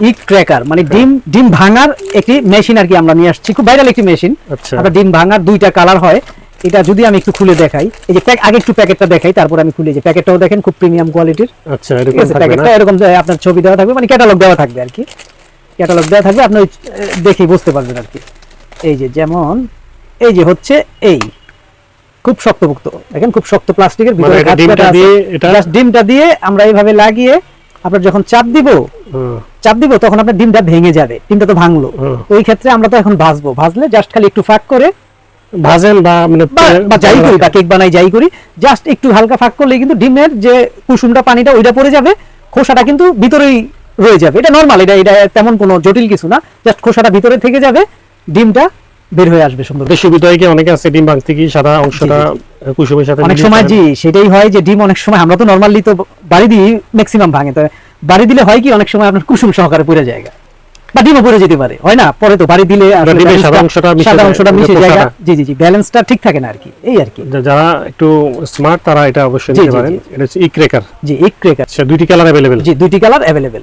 ই cracker মানে ডিম ডিম ভাঙার একটি মেশিন আর কি আমরা নিয়ে আসছি। খুব ভাইরাল একটি মেশিন। আচ্ছা। ডিম ভাঙার দুইটা কালার হয়। এটা যদি আমি একটু খুলে দেখাই এই যে আগে একটু প্যাকেটটা দেখাই তারপর আমি খুলে যে প্যাকেটটাও দেখেন খুব প্রিমিয়াম কোয়ালিটির আচ্ছা এরকম থাকবে প্যাকেটটা এরকম আপনার ছবি দেওয়া থাকবে মানে ক্যাটালগ দেওয়া থাকবে আর কি। ক্যাটালগ দেওয়া থাকবে আপনি দেখেই বুঝতে পারবেন আর কি। এই যে যেমন এই যে হচ্ছে এই। খুব শক্তপোক্ত দেখেন খুব শক্ত প্লাস্টিকের মানে ভিতরে ডিমটা দিয়ে আমরা এইভাবে লাগিয়ে আপনার যখন চাপ দিব চাপ দিব তখন আপনার ডিমটা ভেঙে যাবে ডিমটা তো ভাঙলো। ওই ক্ষেত্রে আমরা তো এখন ভাজবো। ভাজলে জাস্ট খালি একটু ফাঁক করে ভাজেন বা মানে বা- যাই করি বা কেক বানাই যাই করি জাস্ট একটু হালকা ফাঁক করলে কিন্তু ডিমের যে কুসুমটা পানিটা ওইটা পড়ে যাবে খোসাটা কিন্তু ভিতরেই রয়ে যাবে। এটা নর্মাল এটা এটা তেমন কোনো জটিল কিছু না জাস্ট খোসাটা ভিতরে থেকে যাবে ডিমটা বের হয়ে আসবে সুন্দর। বেশি সুবিধায় কি অনেকে আছে ডিম ভাঙতে কি সাদা অংশটা কুসুমের সাথে অনেক সময় জি সেটাই হয় যে ডিম অনেক সময় আমরা তো নর্মালি তো বাড়ি দিই ম্যাক্সিমাম ভাঙে তো বাড়ি দিলে হয় কি অনেক সময় আপনার কুসুম সহকারে পড়ে জায়গা বা ডিমও পড়ে যেতে পারে হয় না? পরে তো বাড়ি দিলে সাদা অংশটা মিশে। জি জি জি ব্যালেন্সটা ঠিক থাকে না আর কি এই আর কি যারা একটু স্মার্ট তারা এটা অবশ্যই নিতে পারেন। এটা হচ্ছে ইক্রেকার ক্রেকার জি ইক্রেকার ক্রেকার আচ্ছা দুইটি কালার অ্যাভেলেবেল জি দুইটি কালার অ্যাভেলেবেল